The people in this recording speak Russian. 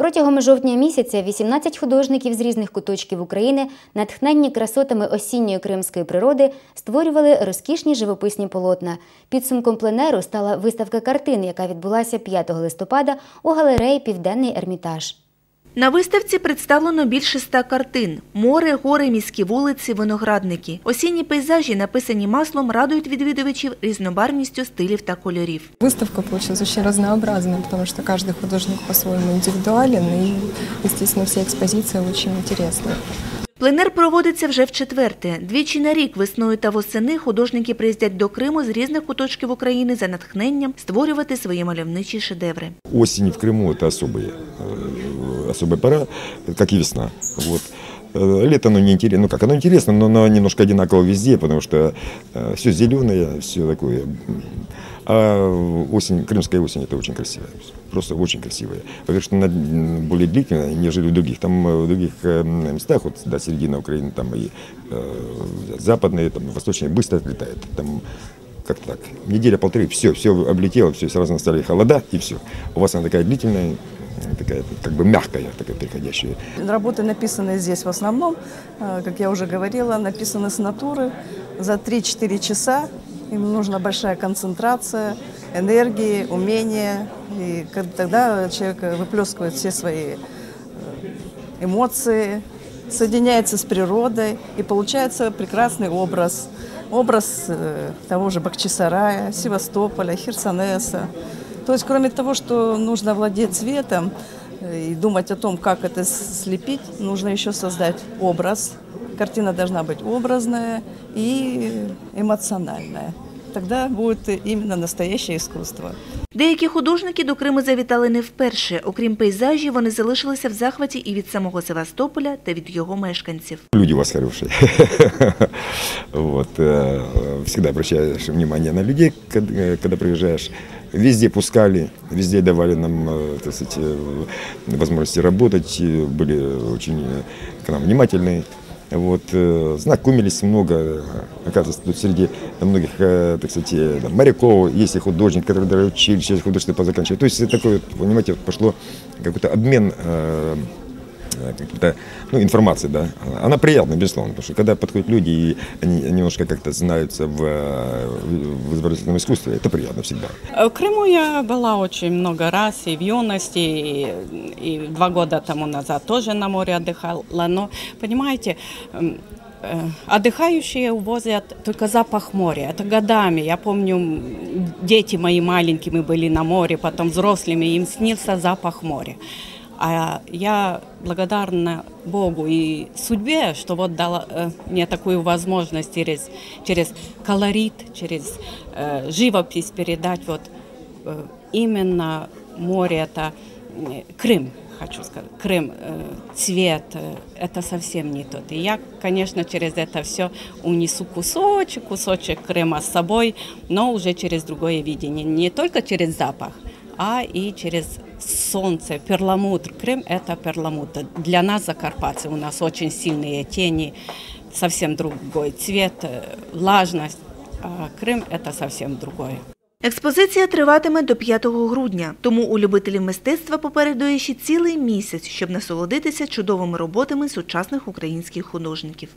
Протягом жовтня місяця 18 художників з різних куточків України, натхненні красотами осінньої кримської природи, створювали розкішні живописні полотна. Підсумком пленеру стала виставка картин, яка відбулася 5 листопада у галереї Південний Ермітаж. На виставці представлено більше ста картин: море, гори, міські вулиці, виноградники. Осінні пейзажі, написані маслом, радують відвідувачів різнобарвністю стилів та кольорів. Выставка получилась очень разнообразная, потому что каждый художник по-своему индивидуален, и, естественно, вся экспозиция очень интересная. Пленер проводиться вже в четверте. Двічі на рік весною та восени художники приїздять до Криму з різних куточків України за натхненням створювати свої мальовничі шедеври. Осень в Крыму это особые, э, особая пора, как и весна. Вот. Э, Лето, оно не интересно, ну как, оно интересно, но оно немножко одинаково везде, потому что все зеленое, все такое. А осень, крымская осень, это очень красивая, просто очень красивая. Во-первых, что она более длительная, нежели в других. Там э, в других э, местах, вот, да, середина Украины, там и э, западные, там, восточные, быстро отлетает. Там как-то так. Неделя-полторы, все, все облетело, все, сразу настали холода, и все. У вас она такая длительная, такая, как бы мягкая, такая переходящая. Работы, написанные здесь в основном, э, как я уже говорила, написаны с натуры за 3-4 часа. Им нужна большая концентрация, энергии, умения. И тогда человек э, выплескивает все свои э, эмоции, соединяется с природой, и получается прекрасный образ. Образ э, того же Бахчисарая, Севастополя, Херсонеса. То есть, кроме того, что нужно владеть цветом э, и думать о том, как это слепить, нужно еще создать образ. Картина должна быть образная и эмоциональная. Тогда будет именно настоящее искусство. Деякі художники до Криму завітали не вперше. Окрім пейзажів, вони залишилися в захваті і від самого Севастополя та від його мешканців. Люди у вас хорошие. Вот. э, Всегда обращаешь внимание на людей, кад- э, когда приезжаешь. Везде пускали, везде давали нам, э, так сказать, э, возможности работать, э, были очень э, к нам внимательные. Вот, э, знакомились много, э, оказывается, тут среди многих, э, так сказать, там, моряков, есть и художник, который даже училище художественное позаканчивал. То есть такой, вот, понимаете, пошло какой-то обмен каких-то, ну, информации, да, она приятная, безусловно, потому что когда подходят люди и они немножко как-то знаются в, э, в изобразительном искусстве, это приятно всегда. Э, В Крыму я была очень много раз, и в юности, и, и два года тому назад тоже на море отдыхала. Но, понимаете, э, отдыхающие увозят только запах моря. Это годами. Я помню, дети мои маленькими были на море, потом взрослыми, им снился запах моря. А я благодарна Богу и судьбе, что вот дала э, мне такую возможность через, через колорит, через э, живопись передать вот э, именно море, это э, Крым, хочу сказать, Крым, э, цвет, э, это совсем не тот. И я, конечно, через это все унесу кусочек, кусочек Крыма с собой, но уже через другое видение, не только через запах, а и через солнце, перламутр. Крым – это перламутр. Для нас, закарпатцев, у нас очень сильные тени, совсем другой цвет, э, влажность. А Крым – это совсем другое. Експозиція триватиме до 5 грудня, тому у любителів мистецтва попереду є ще цілий місяць, щоб насолодитися чудовими роботами сучасних українських художників.